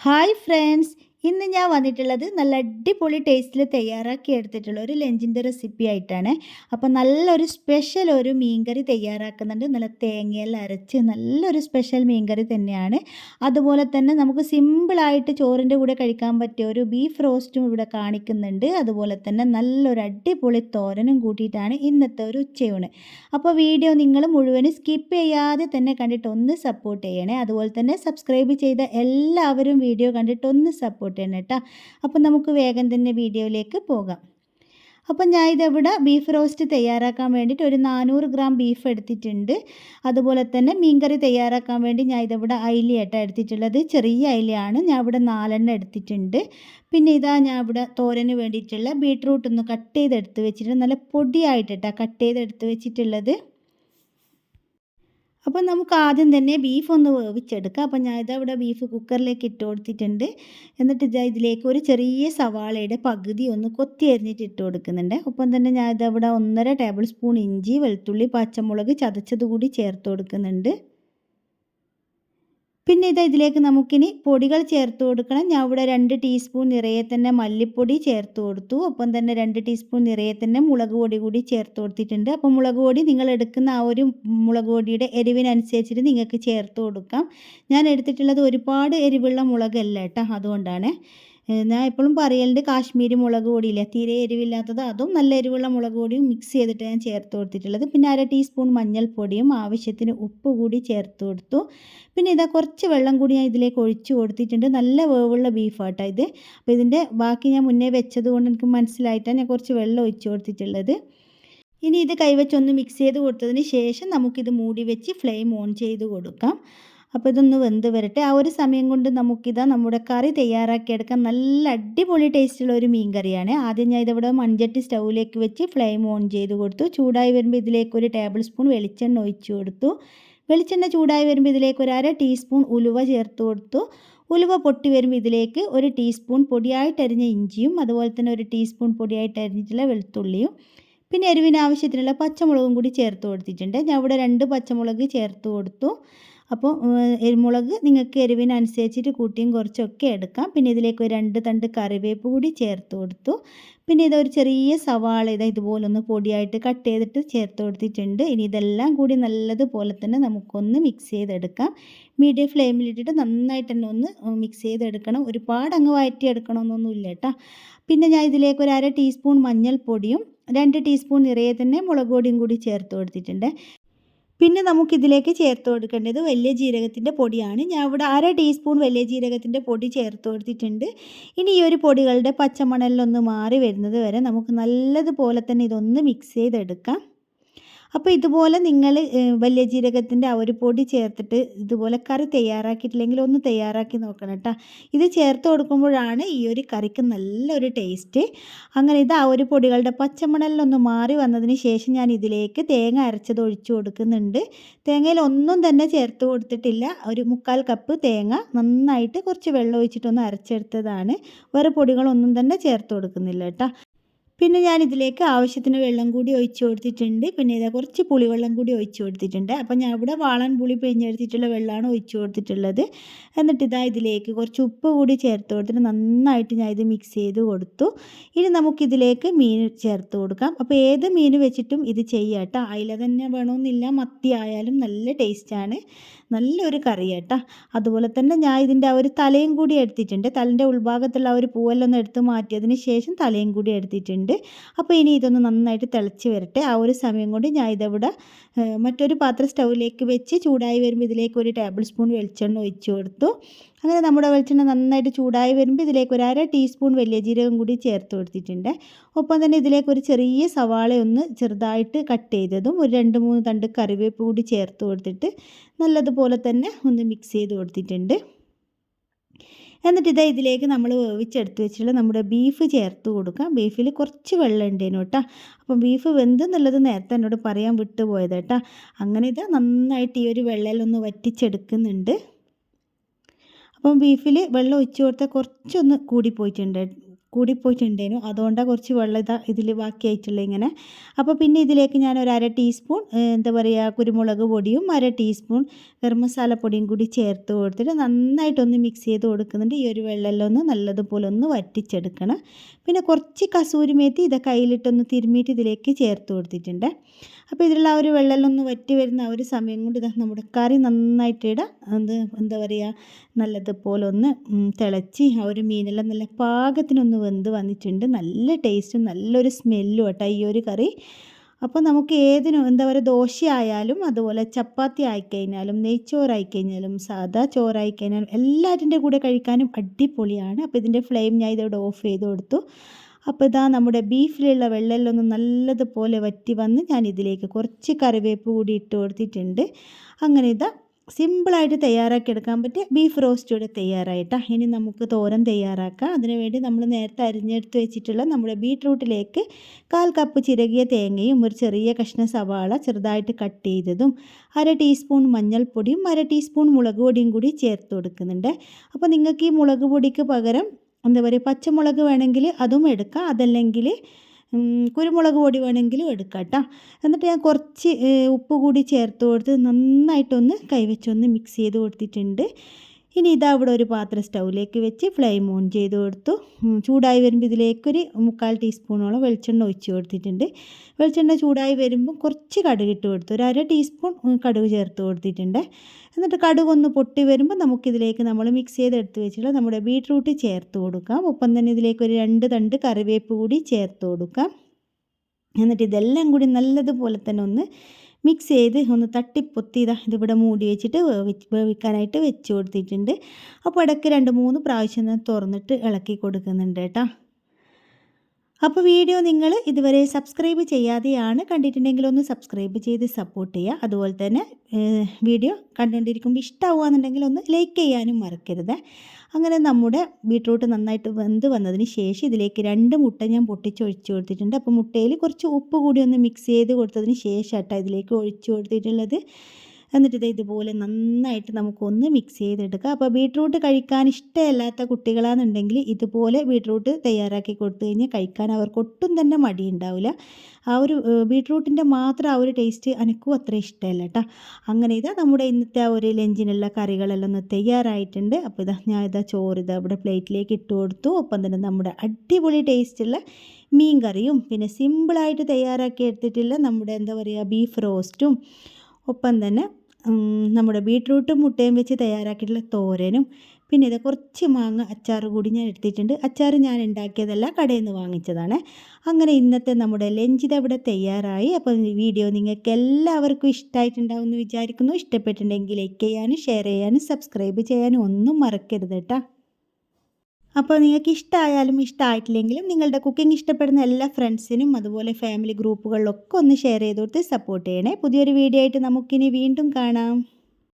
Hi friends ഇന്ന് ഞാൻ വന്നിട്ടുള്ളത് നല്ല അടിപൊളി ടേസ്റ്റിൽ തയ്യാറാക്കി എടുത്തിട്ടുള്ള ഒരു ലഞ്ചിന്റെ റെസിപ്പി ആയിട്ടാണ്. അപ്പോൾ നല്ലൊരു സ്പെഷ്യൽ ഒരു മീൻകറി തയ്യാറാക്കുന്നുണ്ട്. നല്ല തേങ്ങയെല്ലാം അരച്ച് നല്ലൊരു സ്പെഷ്യൽ മീൻകറി തന്നെയാണ്. അതുപോലെ തന്നെ നമുക്ക് സിമ്പിളായിട്ട് ചോറിന്റെ കൂടെ കഴിക്കാൻ പറ്റിയ ഒരു ബീഫ് റോസ്റ്റും ഇവിടെ കാണിക്കുന്നുണ്ട്. അതുപോലെ തന്നെ നല്ലൊരു അടിപൊളി തോരനും കൂട്ടിയിട്ടാണ് ഇന്നത്തെ ഒരു ഉച്ചയൂണ്. അപ്പോൾ വീഡിയോ നിങ്ങൾ മുഴുവനും സ്കിപ്പ് ചെയ്യാതെ തന്നെ കണ്ടിട്ട് ഒന്ന് സപ്പോർട്ട് ചെയ്യണേ. അതുപോലെ തന്നെ സബ്സ്ക്രൈബ് ചെയ്ത എല്ലാവരും വീഡിയോ കണ്ടിട്ട് ഒന്ന് സപ്പോർട്ട് ചെയ്യണം കേട്ടോ അപ്പോൾ നമുക്ക് വേഗം തന്നെ വീഡിയോയിലേക്ക് പോകാം. അപ്പം ഞാൻ ഇതിവിടെ? ബീഫ് റോസ്റ്റ് തയ്യാറാക്കാൻ വേണ്ടിയിട്ട് ഒരു നാനൂറ് ഗ്രാം ബീഫ് എടുത്തിട്ടുണ്ട്. അതുപോലെ തന്നെ മീൻകറി തയ്യാറാക്കാൻ വേണ്ടി ഞാൻ ഇതിവിടെ അയിലയായിട്ടാണ് എടുത്തിട്ടുള്ളത്? ചെറിയ അയിലയാണ്. ഞാൻ ഇവിടെ നാലെണ്ണം എടുത്തിട്ടുണ്ട്. പിന്നെ ഇതാ ഞാൻ ഇവിടെ തോരന് വേണ്ടിയിട്ടുള്ള ബീട്രൂട്ട് ഒന്ന് കട്ട് ചെയ്തെടുത്ത് വെച്ചിട്ടുണ്ട്. നല്ല പൊടിയായിട്ടാണ് കട്ട് ചെയ്തെടുത്ത് വെച്ചിട്ടുള്ളത്. അപ്പോൾ നമുക്ക് ആദ്യം തന്നെ ബീഫ് ഒന്ന് വേവിച്ചെടുക്കാം. അപ്പോൾ ഞാൻ ഇതവിടെ ബീഫ് കുക്കറിലേക്ക് ഇട്ട് കൊടുത്തിട്ടുണ്ട്. എന്നിട്ട് ഇതാ ഇതിലേക്ക് ഒരു ചെറിയ സവാളയുടെ പകുതി ഒന്ന് കൊത്തി അരിഞ്ഞിട്ട് ഇട്ട് കൊടുക്കുന്നുണ്ട്. ഒപ്പം തന്നെ ഞാൻ ഇതവിടെ ഒന്നര ടേബിൾ സ്പൂൺ ഇഞ്ചി വെളുത്തുള്ളി പച്ചമുളക് ചതച്ചത് കൂടി ചേർത്ത് കൊടുക്കുന്നുണ്ട്. പിന്നെ ഇത് ഇതിലേക്ക് നമുക്കിനി പൊടികൾ ചേർത്ത് കൊടുക്കണം. ഞാൻ ഇവിടെ രണ്ട് ടീസ്പൂൺ നിറയെ തന്നെ മല്ലിപ്പൊടി ചേർത്ത് കൊടുത്തു. ഒപ്പം തന്നെ രണ്ട് ടീസ്പൂൺ നിറയെ തന്നെ മുളക് പൊടി കൂടി ചേർത്ത് കൊടുത്തിട്ടുണ്ട്. അപ്പോൾ മുളക് പൊടി നിങ്ങൾ എടുക്കുന്ന ആ ഒരു മുളക് പൊടിയുടെ എരിവിനനുസരിച്ചിട്ട് നിങ്ങൾക്ക് ചേർത്ത് കൊടുക്കാം. ഞാൻ എടുത്തിട്ടുള്ളത് ഒരുപാട് എരിവുള്ള മുളകല്ല കേട്ടോ അതുകൊണ്ടാണ്. ഞാൻ എപ്പോഴും പറയലുണ്ട് കാശ്മീരി മുളക് പൊടിയില്ലേ? തീരെ എരിവില്ലാത്തത് അതും നല്ല എരിവുള്ള മുളക് പൊടിയും മിക്സ് ചെയ്തിട്ട് ഞാൻ ചേർത്ത് കൊടുത്തിട്ടുള്ളത്. പിന്നെ അര ടീസ്പൂൺ മഞ്ഞൾപ്പൊടിയും ആവശ്യത്തിന് ഉപ്പ് കൂടി ചേർത്ത് കൊടുത്തു. പിന്നെ ഇതാ കുറച്ച് വെള്ളം കൂടി ഞാൻ ഇതിലേക്ക് ഒഴിച്ച് കൊടുത്തിട്ടുണ്ട്. നല്ല വേവുള്ള ബീഫാട്ടോ ഇത്. അപ്പോൾ ഇതിന്റെ ബാക്കി ഞാൻ മുന്നേ വെച്ചത് കൊണ്ട് എനിക്ക് മനസ്സിലായിട്ടാണ് ഞാൻ കുറച്ച് വെള്ളം ഒഴിച്ചു കൊടുത്തിട്ടുള്ളത്. ഇനി ഇത് കൈവച്ചൊന്ന് മിക്സ് ചെയ്ത് കൊടുത്തതിന് ശേഷം നമുക്കിത് മൂടി വെച്ച് ഫ്ലെയിം ഓൺ ചെയ്ത് കൊടുക്കാം. അപ്പോൾ ഇതൊന്ന് വെന്ത് വരട്ടെ. ആ ഒരു സമയം കൊണ്ട് നമുക്കിതാ നമ്മുടെ കറി തയ്യാറാക്കിയെടുക്കാൻ നല്ല അടിപൊളി ടേസ്റ്റുള്ള ഒരു മീൻ കറിയാണ് ആദ്യം ഞാൻ ഇതിവിടെ മൺചട്ടി സ്റ്റൗവിലേക്ക് വെച്ച് ഫ്ലെയിം ഓൺ ചെയ്ത് കൊടുത്തു. ചൂടായി വരുമ്പോൾ ഇതിലേക്ക് ഒരു ടേബിൾ സ്പൂൺ വെളിച്ചെണ്ണ ഒഴിച്ചു കൊടുത്തു. വെളിച്ചെണ്ണ ചൂടായി വരുമ്പോൾ ഇതിലേക്ക് ഒരു അര ടീസ്പൂൺ ഉലുവ ചേർത്ത് കൊടുത്തു. ഉലുവ പൊട്ടി വരുമ്പോൾ ഇതിലേക്ക് ഒരു ടീസ്പൂൺ പൊടിയായിട്ടരിഞ്ഞ ഇഞ്ചിയും അതുപോലെ തന്നെ ഒരു ടീസ്പൂൺ പൊടിയായിട്ട് അരിഞ്ഞിട്ടുള്ള വെളുത്തുള്ളിയും പിന്നെ എരിവിന് ആവശ്യത്തിനുള്ള പച്ചമുളകും കൂടി ചേർത്ത് കൊടുത്തിട്ടുണ്ട്. ഞാൻ ഇവിടെ രണ്ട് പച്ചമുളക് ചേർത്ത് കൊടുത്തു. അപ്പോൾ എരിമുളക് നിങ്ങൾക്ക് എരിവിനനുസരിച്ചിട്ട് കൂട്ടിയും കുറച്ചൊക്കെ എടുക്കാം. പിന്നെ ഇതിലേക്ക് ഒരു രണ്ട് തണ്ട് കറിവേപ്പ് കൂടി ചേർത്ത് കൊടുത്തു. പിന്നെ ഇതൊരു ചെറിയ സവാള ഇതാ ഇതുപോലൊന്ന് പൊടിയായിട്ട് കട്ട് ചെയ്തിട്ട് ചേർത്ത് കൊടുത്തിട്ടുണ്ട്. ഇനി ഇതെല്ലാം കൂടി നല്ലതുപോലെ തന്നെ നമുക്കൊന്ന് മിക്സ് ചെയ്തെടുക്കാം. മീഡിയം ഫ്ലെയിമിലിട്ടിട്ട് നന്നായിട്ട് തന്നെ ഒന്ന് മിക്സ് ചെയ്തെടുക്കണം. ഒരുപാട് അങ്ങ് വഴറ്റിയെടുക്കണമെന്നൊന്നുമില്ല കേട്ടോ. പിന്നെ ഞാൻ ഇതിലേക്ക് ഒരു അര ടീസ്പൂൺ മഞ്ഞൾപ്പൊടിയും രണ്ട് ടീസ്പൂൺ നിറയെ തന്നെ മുളക് പൊടിയും കൂടി ചേർത്ത് കൊടുത്തിട്ടുണ്ട്. പിന്നെ നമുക്കിതിലേക്ക് ചേർത്ത് കൊടുക്കേണ്ടത് വലിയ ജീരകത്തിന്റെ പൊടിയാണ്. ഞാൻ ഇവിടെ അര ടീസ്പൂൺ വലിയ ജീരകത്തിന്റെ പൊടി ചേർത്ത് കൊടുത്തിട്ടുണ്ട്. ഇനി ഈ ഒരു പൊടികളുടെ പച്ചമണലിലൊന്ന് മാറി വരുന്നത് വരെ നമുക്ക് നല്ലതുപോലെ തന്നെ ഇതൊന്ന് മിക്സ് ചെയ്തെടുക്കാം. അപ്പോൾ ഇതുപോലെ നിങ്ങൾ വലിയ ജീരകത്തിന്റെ ആ ഒരു പൊടി ചേർത്തിട്ട് ഇതുപോലെ കറി തയ്യാറാക്കിയിട്ടില്ലെങ്കിൽ ഒന്ന് തയ്യാറാക്കി നോക്കണം കേട്ടോ ഇത് ചേർത്ത് കൊടുക്കുമ്പോഴാണ് ഈ ഒരു കറിക്ക് നല്ലൊരു ടേസ്റ്റ്. അങ്ങനെ ഇത് ആ ഒരു പൊടികളുടെ പച്ചമണലിലൊന്ന് മാറി വന്നതിന് ശേഷം ഞാൻ ഇതിലേക്ക് തേങ്ങ അരച്ചത് ഒഴിച്ചു കൊടുക്കുന്നുണ്ട്. തേങ്ങയിൽ ഒന്നും തന്നെ ചേർത്ത് കൊടുത്തിട്ടില്ല. ഒരു മുക്കാൽ കപ്പ് തേങ്ങ നന്നായിട്ട് കുറച്ച് വെള്ളം ഒഴിച്ചിട്ടൊന്ന് അരച്ചെടുത്തതാണ്. വേറെ പൊടികളൊന്നും തന്നെ ചേർത്ത് കൊടുക്കുന്നില്ല കേട്ടോ പിന്നെ ഞാൻ ഇതിലേക്ക് ആവശ്യത്തിന് വെള്ളം കൂടി ഒഴിച്ചു കൊടുത്തിട്ടുണ്ട്. പിന്നെ ഇതാ കുറച്ച് പുളിവെള്ളം കൂടി ഒഴിച്ചു കൊടുത്തിട്ടുണ്ട്. അപ്പം ഞാൻ ഇവിടെ വാളൻ പുളി പിഴിഞ്ഞെടുത്തിട്ടുള്ള വെള്ളമാണ് ഒഴിച്ചു കൊടുത്തിട്ടുള്ളത്. എന്നിട്ട് ഇതാ ഇതിലേക്ക് കുറച്ച് ഉപ്പ് കൂടി ചേർത്ത് കൊടുത്തിട്ട് നന്നായിട്ട് ഞാൻ ഇത് മിക്സ് ചെയ്ത് കൊടുത്തു. ഇനി നമുക്കിതിലേക്ക് മീൻ ചേർത്ത് കൊടുക്കാം. അപ്പോൾ ഏത് മീൻ വെച്ചിട്ടും ഇത് ചെയ്യാം കേട്ടോ അയില തന്നെ വേണമെന്നില്ല. മത്തി ആയാലും നല്ല ടേസ്റ്റാണ് നല്ലൊരു കറി കേട്ടോ അതുപോലെ തന്നെ ഞാൻ ഇതിന്റെ ആ ഒരു തലയും കൂടി എടുത്തിട്ടുണ്ട്. തലന്റെ ഉൾഭാഗത്തുള്ള ഒരു പൂവെല്ലാം എടുത്ത് മാറ്റിയതിന് ശേഷം തലയും കൂടി എടുത്തിട്ടുണ്ട്. അപ്പോൾ ഇനി ഇതൊന്ന് നന്നായിട്ട് തിളച്ച് വരട്ടെ. ആ ഒരു സമയം കൊണ്ട് ഞാൻ ഇതവിടെ മറ്റൊരു പാത്രം സ്റ്റൗവിലേക്ക് വെച്ച് ചൂടായി വരുമ്പോൾ ഇതിലേക്ക് ഒരു ടേബിൾ സ്പൂൺ വെളിച്ചെണ്ണ ഒഴിച്ച് കൊടുത്തു. അങ്ങനെ നമ്മുടെ വെളിച്ചെണ്ണ നന്നായിട്ട് ചൂടായി വരുമ്പോൾ ഇതിലേക്ക് ഒരു അര ടീസ്പൂൺ വലിയ ജീരകം കൂടി ചേർത്ത് കൊടുത്തിട്ടുണ്ട്. ഒപ്പം തന്നെ ഇതിലേക്ക് ഒരു ചെറിയ സവാള ഒന്ന് ചെറുതായിട്ട് കട്ട് ചെയ്തതും ഒരു രണ്ട് മൂന്ന് തണ്ട് കറിവേപ്പ് കൂടി ചേർത്ത് കൊടുത്തിട്ട് നല്ലതുപോലെ തന്നെ ഒന്ന് മിക്സ് ചെയ്ത് കൊടുത്തിട്ടുണ്ട്. എന്നിട്ട് ഇതാ ഇതിലേക്ക് നമ്മൾ വേവിച്ചെടുത്ത് വെച്ചിട്ടുള്ള നമ്മുടെ ബീഫ് ചേർത്ത് കൊടുക്കാം. ബീഫിൽ കുറച്ച് വെള്ളം ഉണ്ടേനു കേട്ടോ അപ്പം ബീഫ് വെന്ത് എന്നുള്ളത് നേരത്തെ എന്നോട് പറയാൻ വിട്ടുപോയത് കേട്ടോ അങ്ങനെ ഇത് നന്നായിട്ട് ഈ ഒരു വെള്ളയിലൊന്ന് വറ്റിച്ചെടുക്കുന്നുണ്ട്. അപ്പം ബീഫിൽ വെള്ളം ഒഴിച്ച് കൊടുത്താൽ കുറച്ചൊന്ന് കൂടിപ്പോയിട്ടുണ്ട്. കൂടിപ്പോയിട്ടുണ്ടേനു. അതുകൊണ്ടാണ് കുറച്ച് വെള്ളം ഇതാ ഇതിൽ ബാക്കിയായിട്ടുള്ളത് ഇങ്ങനെ. അപ്പോൾ പിന്നെ ഇതിലേക്ക് ഞാൻ ഒരു അര ടീസ്പൂൺ എന്താ പറയുക കുരുമുളക് പൊടിയും അര ടീസ്പൂൺ ഗരം പൊടിയും കൂടി ചേർത്ത് കൊടുത്തിട്ട് നന്നായിട്ടൊന്ന് മിക്സ് ചെയ്ത് കൊടുക്കുന്നുണ്ട്. ഈ ഒരു വെള്ളമെല്ലാം ഒന്ന് നല്ലതുപോലെ ഒന്ന് വറ്റിച്ചെടുക്കണം. പിന്നെ കുറച്ച് കസൂരി മേത്തി ഇത് കയ്യിലിട്ടൊന്ന് തിരുമ്മിയിട്ട് ഇതിലേക്ക് ചേർത്ത് കൊടുത്തിട്ടുണ്ട്. അപ്പോൾ ഇതിലുള്ള ആ ഒരു വെള്ളമെല്ലാം ഒന്ന് വറ്റി വരുന്ന ആ ഒരു സമയം കൊണ്ട് ഇതാ നമ്മുടെ കറി നന്നായിട്ട് ഇടാം. അത് എന്താ പറയുക നല്ലതുപോലെ ഒന്ന് തിളച്ച് ആ ഒരു മീനെല്ലാം നല്ല പാകത്തിനൊന്ന് വെന്ത് വന്നിട്ടുണ്ട്. നല്ല ടേസ്റ്റും നല്ലൊരു സ്മെല്ലും കേട്ടോ ഈ ഒരു കറി. അപ്പോൾ നമുക്ക് ഏതിനും എന്താ പറയുക ദോശയായാലും അതുപോലെ ചപ്പാത്തി ആയിക്കഴിഞ്ഞാലും നെയ്ച്ചോറായി കഴിഞ്ഞാലും സാധാ ചോറായി കഴിഞ്ഞാലും എല്ലാറ്റിന്റെ കൂടെ കഴിക്കാനും അടിപൊളിയാണ്. അപ്പോൾ ഇതിന്റെ ഫ്ലെയിം ഞാൻ ഇതോടെ ഓഫ് ചെയ്ത് കൊടുത്തു. അപ്പോൾ ഇതാ നമ്മുടെ ബീഫിലുള്ള വെള്ളമെല്ലാം ഒന്ന് നല്ലതുപോലെ വറ്റി വന്ന് ഞാൻ ഇതിലേക്ക് കുറച്ച് കറിവേപ്പ് കൂടി ഇട്ട് കൊടുത്തിട്ടുണ്ട്. അങ്ങനെ ഇതാ സിമ്പിളായിട്ട് തയ്യാറാക്കി എടുക്കാൻ പറ്റിയ ബീഫ് റോസ്റ്റ് ഇവിടെ തയ്യാറായിട്ടാണ് ഇനി നമുക്ക് തോരൻ തയ്യാറാക്കാം. അതിനുവേണ്ടി നമ്മൾ നേരത്തെ അരിഞ്ഞെടുത്ത് വെച്ചിട്ടുള്ള നമ്മുടെ ബീട്രൂട്ടിലേക്ക് കാൽ കപ്പ് ചിരകിയ തേങ്ങയും ഒരു ചെറിയ കഷ്ണ സവാള ചെറുതായിട്ട് കട്ട് ചെയ്തതും അര ടീസ്പൂൺ മഞ്ഞൾപ്പൊടിയും അര ടീസ്പൂൺ മുളക് പൊടിയും കൂടി ചേർത്ത് കൊടുക്കുന്നുണ്ട്. അപ്പോൾ നിങ്ങൾക്ക് ഈ മുളക് പൊടിക്ക് പകരം എന്താ പറയുക പച്ചമുളക് വേണമെങ്കിൽ അതും എടുക്കാം. അതല്ലെങ്കിൽ കുരുമുളക് പൊടി വേണമെങ്കിലും എടുക്കാം കേട്ടോ. എന്നിട്ട് ഞാൻ കുറച്ച് ഉപ്പ് കൂടി ചേർത്ത് കൊടുത്ത് നന്നായിട്ടൊന്ന് കൈവച്ചൊന്ന് മിക്സ് ചെയ്ത് കൊടുത്തിട്ടുണ്ട്. ഇനി ഇതാ ഇവിടെ ഒരു പാത്രം സ്റ്റൗവിലേക്ക് വെച്ച് ഫ്ലെയിം ഓൺ ചെയ്ത് കൊടുത്തു. ചൂടായി വരുമ്പോൾ ഇതിലേക്കൊരു മുക്കാൽ ടീസ്പൂണോളം വെളിച്ചെണ്ണ ഒഴിച്ച് കൊടുത്തിട്ടുണ്ട്. വെളിച്ചെണ്ണ ചൂടായി വരുമ്പോൾ കുറച്ച് കടുക് ഇട്ട് കൊടുത്തു. ഒരു അര ടീസ്പൂൺ കടുക് ചേർത്ത് കൊടുത്തിട്ടുണ്ട്. എന്നിട്ട് കടുക് ഒന്ന് പൊട്ടി വരുമ്പോൾ നമുക്കിതിലേക്ക് നമ്മൾ മിക്സ് ചെയ്ത് എടുത്ത് വെച്ചിട്ടുള്ള നമ്മുടെ ബീട്രൂട്ട് ചേർത്ത് കൊടുക്കാം. ഒപ്പം തന്നെ ഇതിലേക്ക് ഒരു രണ്ട് തണ്ട് കറിവേപ്പ് കൂടി ചേർത്ത് കൊടുക്കാം. എന്നിട്ട് ഇതെല്ലാം കൂടി നല്ലതുപോലെ തന്നെ ഒന്ന് മിക്സ് ചെയ്ത് ഒന്ന് തട്ടിപ്പൊത്തി ഇതാ ഇതിവിടെ മൂടി വെച്ചിട്ട് വേവിക്കാനായിട്ട് വെച്ച് കൊടുത്തിട്ടുണ്ട്. അപ്പോൾ ഇടയ്ക്ക് രണ്ട് മൂന്ന് പ്രാവശ്യം തുറന്നിട്ട് ഇളക്കി കൊടുക്കുന്നുണ്ട് കേട്ടോ. അപ്പോൾ വീഡിയോ നിങ്ങൾ ഇതുവരെ സബ്സ്ക്രൈബ് ചെയ്യാതെയാണ് കണ്ടിട്ടുണ്ടെങ്കിൽ ഒന്ന് സബ്സ്ക്രൈബ് ചെയ്ത് സപ്പോർട്ട് ചെയ്യുക. അതുപോലെ തന്നെ വീഡിയോ കണ്ടുകൊണ്ടിരിക്കുമ്പോൾ ഇഷ്ടമാവുകയെന്നുണ്ടെങ്കിൽ ഒന്ന് ലൈക്ക് ചെയ്യാനും മറക്കരുത്. അങ്ങനെ നമ്മുടെ ബീട്രൂട്ട് നന്നായിട്ട് വെന്ത് വന്നതിന് ശേഷം ഇതിലേക്ക് രണ്ട് മുട്ട ഞാൻ പൊട്ടിച്ച് ഒഴിച്ചു കൊടുത്തിട്ടുണ്ട്. അപ്പോൾ മുട്ടയിൽ കുറച്ച് ഉപ്പ് കൂടി ഒന്ന് മിക്സ് ചെയ്ത് കൊടുത്തതിന് ശേഷം ഇതിലേക്ക് ഒഴിച്ചു കൊടുത്തിട്ടുള്ളത്. എന്നിട്ട് ഇത് ഇതുപോലെ നന്നായിട്ട് നമുക്കൊന്ന് മിക്സ് ചെയ്തെടുക്കാം. അപ്പോൾ ബീട്രൂട്ട് കഴിക്കാൻ ഇഷ്ടമല്ലാത്ത കുട്ടികളാണെന്നുണ്ടെങ്കിൽ ഇതുപോലെ ബീട്രൂട്ട് തയ്യാറാക്കി കൊടുത്തു കഴിഞ്ഞാൽ കഴിക്കാൻ അവർക്ക് ഒട്ടും തന്നെ മടിയുണ്ടാവില്ല ആ ഒരു ബീട്രൂട്ടിന്റെ മാത്രം ആ ഒരു ടേസ്റ്റ് എനിക്കും അത്ര ഇഷ്ടമല്ല കേട്ടോ അങ്ങനെ ഇതാ നമ്മുടെ ഇന്നത്തെ ആ ഒരു ലഞ്ചിനുള്ള കറികളെല്ലാം ഒന്ന് തയ്യാറായിട്ടുണ്ട്. അപ്പോൾ ഇതാ ഞാൻ ഇതാ ചോറ് ഇതാ ഇവിടെ പ്ലേറ്റിലേക്ക് ഇട്ട് കൊടുത്തു. ഒപ്പം തന്നെ നമ്മുടെ അടിപൊളി ടേസ്റ്റുള്ള മീൻ കറിയും പിന്നെ സിമ്പിളായിട്ട് തയ്യാറാക്കി എടുത്തിട്ടുള്ള നമ്മുടെ എന്താ പറയുക ബീഫ് റോസ്റ്റും ഒപ്പം തന്നെ നമ്മുടെ ബീട്രൂട്ടും മുട്ടയും വെച്ച് തയ്യാറാക്കിയിട്ടുള്ള തോരനും പിന്നെ ഇത് കുറച്ച് മാങ്ങ അച്ചാർ കൂടി ഞാൻ എടുത്തിട്ടുണ്ട്. അച്ചാർ ഞാൻ ഉണ്ടാക്കിയതല്ല കടയിൽ നിന്ന് വാങ്ങിച്ചതാണ്. അങ്ങനെ ഇന്നത്തെ നമ്മുടെ ലഞ്ച് ഇതവിടെ തയ്യാറായി. അപ്പോൾ വീഡിയോ നിങ്ങൾക്ക് എല്ലാവർക്കും ഇഷ്ടമായിട്ടുണ്ടാവും എന്ന് വിചാരിക്കുന്നു. ഇഷ്ടപ്പെട്ടിട്ടുണ്ടെങ്കിൽ ലൈക്ക് ചെയ്യാനും ഷെയർ ചെയ്യാനും സബ്സ്ക്രൈബ് ചെയ്യാനും ഒന്നും മറക്കരുത് കേട്ടോ. അപ്പോൾ നിങ്ങൾക്ക് ഇഷ്ടമായാലും ഇഷ്ടമായിട്ടില്ലെങ്കിലും നിങ്ങളുടെ കുക്കിംഗ് ഇഷ്ടപ്പെടുന്ന എല്ലാ ഫ്രണ്ട്സിനും അതുപോലെ ഫാമിലി ഗ്രൂപ്പുകളിലൊക്കെ ഒന്ന് ഷെയർ ചെയ്ത് കൊടുത്ത് സപ്പോർട്ട് ചെയ്യണേ. പുതിയൊരു വീഡിയോ ആയിട്ട് നമുക്കിനി വീണ്ടും കാണാം.